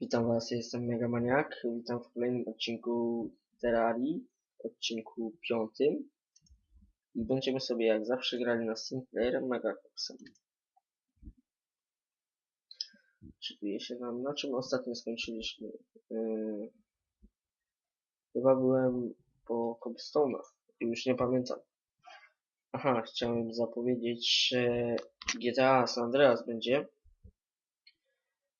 Witam Was, jestem Megamaniak. Witam w kolejnym odcinku Terrarii, odcinku piątym. I będziemy sobie jak zawsze grali na singleplayerem Megacoxem. Czytuje się nam, na czym ostatnio skończyliśmy. Yy, chyba byłem po Cobbstone'ach, już nie pamiętam. Aha, chciałem zapowiedzieć, że GTA San Andreas będzie.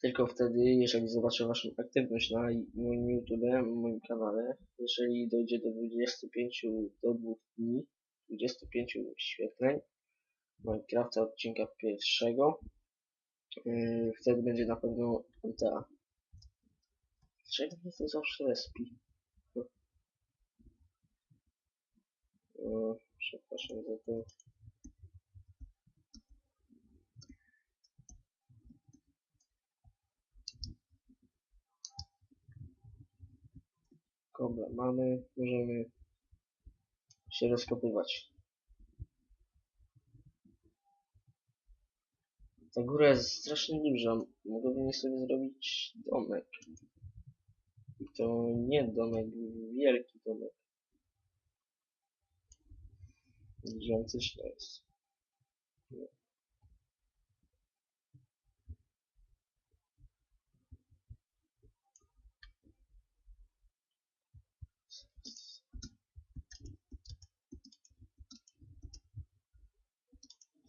Tylko wtedy, jeżeli zobaczę Waszą aktywność na moim YouTube, moim kanale, jeżeli dojdzie do 25 do 2 dni, 25 świetleń Minecrafta odcinka pierwszego, yy, wtedy będzie na pewno MTA. Dlaczego mnie to zawsze respi? Yy, przepraszam za to. Kobla mamy, możemy się rozkopywać. Ta góra jest strasznie duża. Mogłabym sobie zrobić domek. I to nie domek, wielki domek. Gigantyczny jest.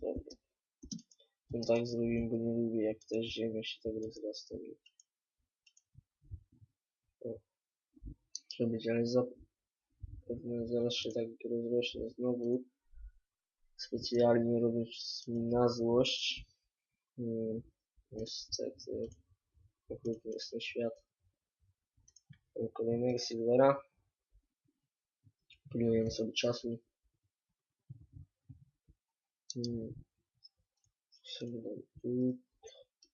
Dobra. No tak zrobimy, bo nie lubię jak ta ziemia się tak rozrasta. Trzeba być, ale zapewne zaraz się tak rozrośnie znowu. Specjalnie robiąc mi na złość. Hmm, niestety. Okrutny jest ten świat. Kolejnego silvera. Pilnujemy sobie czasu. Hmm. Tu.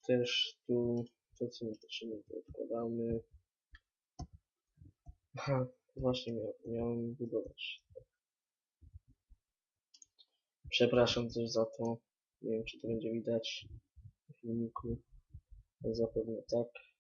Też tu. To co nie potrzebne to odkładamy. Aha, właśnie miał, miałem budować. Przepraszam też za to. Nie wiem czy to będzie widać w filmiku. Zapewne tak.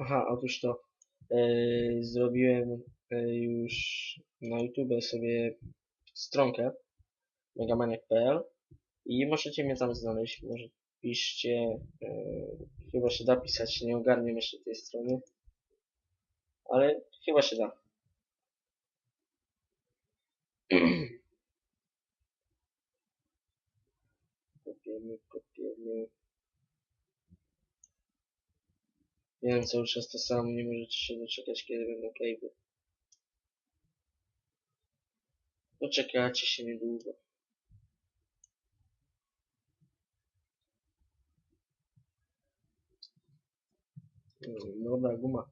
Aha, otóż to yy, zrobiłem yy, już na YouTube sobie stronkę megamaniak.pl i możecie mnie tam znaleźć, może piszcie, yy, chyba się da pisać, nie ogarniam jeszcze tej strony, ale chyba się da. kopiemy, kopiemy. Wiem, cały czas to samo, nie możecie się doczekać, kiedy będą cave'y. Doczekacie się niedługo. Dobra, guma.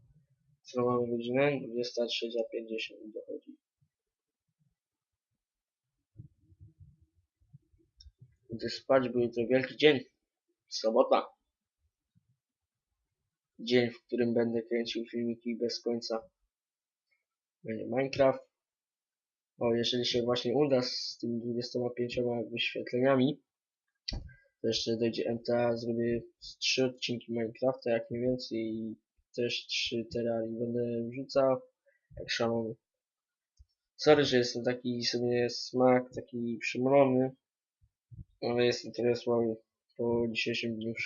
Co mamy godzinę? 23.50 dochodzi. Idę spać, bo jutro wielki dzień. Sobota. Dzień, w którym będę kręcił filmiki bez końca. Będzie Minecraft. O, jeżeli się właśnie uda z tymi 25 wyświetleniami, to jeszcze dojdzie MTA, zrobię z 3 odcinki Minecrafta, jak nie więcej, i też 3 Terrarii będę wrzucał, jak szalony. Sorry, że jestem taki sobie smak, taki przymrony, ale jestem trochę słaby po dzisiejszym dniu w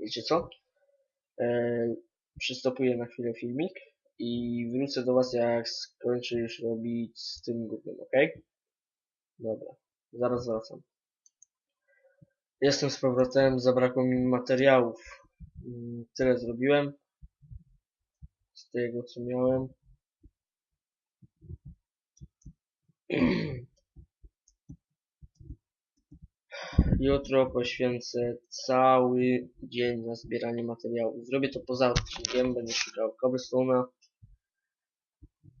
Wiecie co? Eee, przystopuję na chwilę filmik i wrócę do Was jak skończę już robić z tym głównym, ok? Dobra, zaraz wracam. Jestem z powrotem, zabrakło mi materiałów. Mm, Tyle zrobiłem z tego co miałem. Jutro poświęcę cały dzień na zbieranie materiałów. Zrobię to poza odcinkiem, będę szukał cobblestone'a.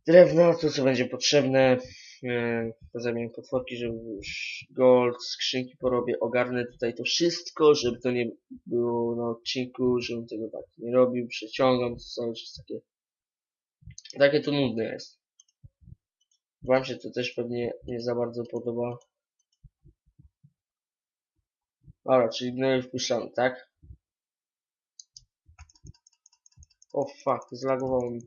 drewna, to co będzie potrzebne. Yy, Zamienię potworki, żeby już gold, skrzynki porobię, ogarnę tutaj to wszystko, żeby to nie było na odcinku, żebym tego tak nie robił, przeciągam, to cały czas takie, takie to nudne jest. Wam się to też pewnie nie za bardzo podoba. Dobra, czyli gnoje wpuszczamy, tak? O fuck, zlagowało mi.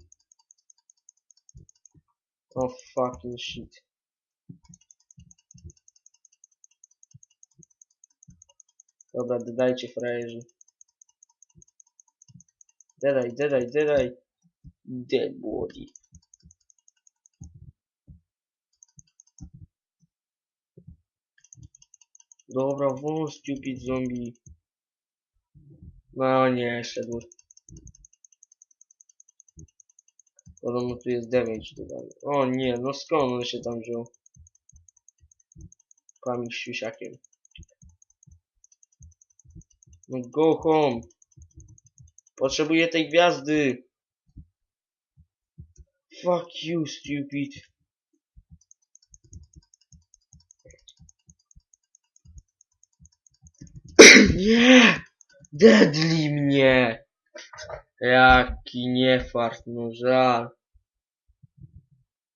O fucking shit. Dobra, dodajcie frajerzy. Dedaj, dedaj, dedaj. Dead body. Dobra, wąż stupid zombie. No nie, szedł. Podobno tu jest damage dodany. O nie, no skąd on się tam wziął? Pamięć siusiakiem. No go home. Potrzebuję tej gwiazdy. Fuck you, stupid. Nie! Deadly mnie! Jaki niefart, no żal.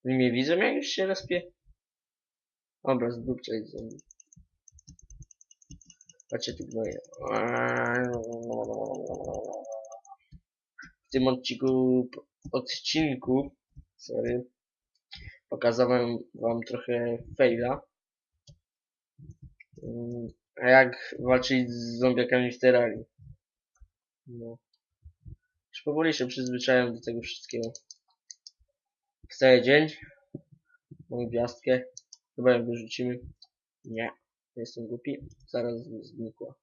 Oni mnie widzą jak już się respię? Dobra, zdupczaj ze mną. Patrzcie tu gnoje. W tym odcinku, odcinku, sorry, pokazałem wam trochę faila. Jak walczyć z zombiakami w terrarii. No. Już powoli się przyzwyczaiłem do tego wszystkiego. Wstaje dzień. Mam gwiazdkę. Chyba ją wyrzucimy. Nie. Jestem głupi. Zaraz znikła.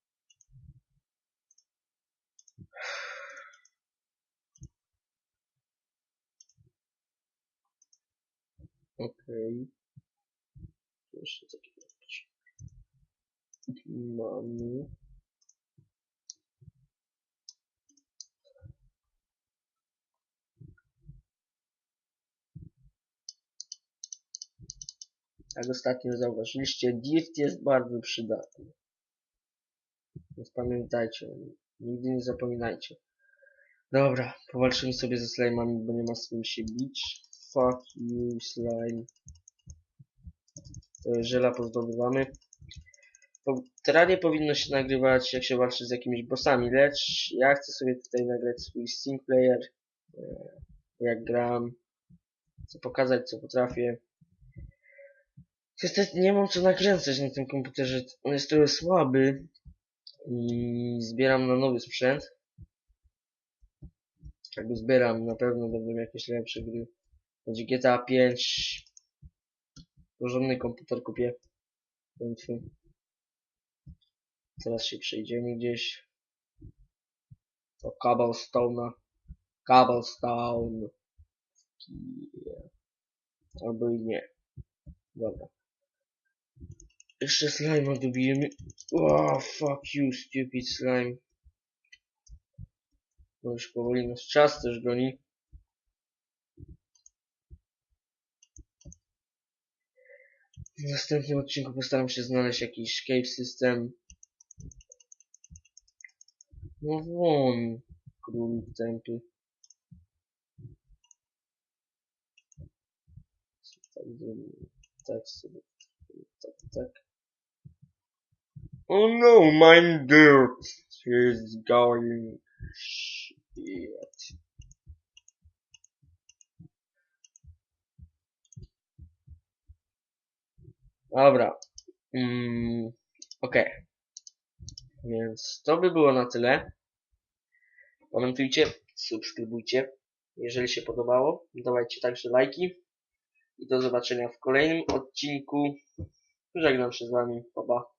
Okej. Okay. Jeszcze rzeczy. Mamy. Jak ostatnio zauważyliście, Dirt jest bardzo przydatny. Więc pamiętajcie, o nim. nigdy nie zapominajcie. Dobra, powalczymy sobie ze slime'ami, bo nie ma z kim się bić. Fuck you, slime. To żela pozdobywamy. Teranie powinno się nagrywać, jak się walczy z jakimiś bossami, lecz ja chcę sobie tutaj nagrać swój single player, e, jak gram, chcę pokazać, co potrafię. Niestety nie mam co nakręcać na tym komputerze. On jest trochę słaby. I zbieram na nowy sprzęt. Jak go zbieram, na pewno będą jakieś lepsze gry. Będzie GTA 5. Porządny komputer kupię. Teraz się przejdziemy gdzieś. Do Cobblestone'a. Cobblestone. Albo i nie. Dobra. Jeszcze slime dobijemy. Oh, fuck you, stupid slime. No już powoli nas czas też goni. W następnym odcinku postaram się znaleźć jakiś cave system. No won, królik tępy. Tak, zrobimy. tak sobie. Tak, tak. Oh no, my dirt is going shit. Dobra. Mm, Okej. Więc to by było na tyle. Pamiętajcie, subskrybujcie. Jeżeli się podobało, dawajcie także lajki. I do zobaczenia w kolejnym odcinku. Żegnam się z wami. Pa, pa.